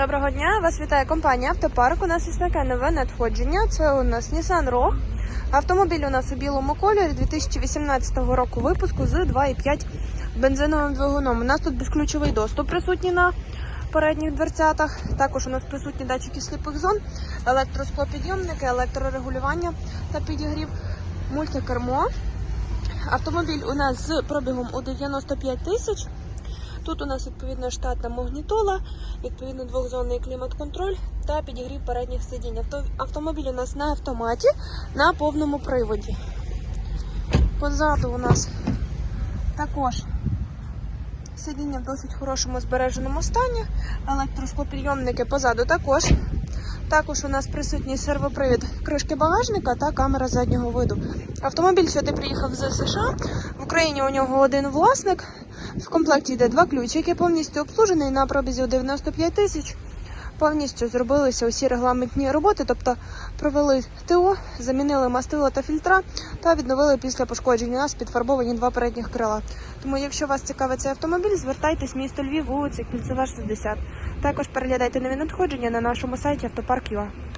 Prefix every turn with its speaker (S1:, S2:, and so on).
S1: Доброго дня, вас вітає компанія Автопарк. У нас є таке нове надходження. Це у нас Nissan Rogue. Автомобіль у нас у білому кольорі 2018 року випуску з 2,5 бензиновим двигуном. У нас тут безключовий доступ присутній на передніх дверцятах. Також у нас присутні датчики сліпих зон, електросклопідйомники, електрорегулювання та підігрів, мультикермо. Автомобіль у нас з пробігом у 95 тисяч. Тут у нас відповідно штатна магнітола, відповідно двохзонний клімат-контроль та підігрів передніх сидінь. Авто- Автомобіль у нас на автоматі на повному приводі. Позаду у нас також сидіння в досить хорошому збереженому стані. Електросклопідйомники позаду також. Також у нас присутній сервопривід кришки багажника та камера заднього виду. Автомобіль сюди приїхав з США. В Україні у нього один власник. В комплекті йде два ключики, повністю обслужений на пробізі у 95 тисяч. Повністю зробилися усі регламентні роботи, тобто провели ТО, замінили мастило та фільтра та відновили після пошкоджень. У нас підфарбовані два передніх крила. Тому, якщо вас цікавить цей автомобіль, звертайтесь в місто Львів, вулиця Кільцева 60. Також переглядайте нові надходження на нашому сайті автопарк.ua.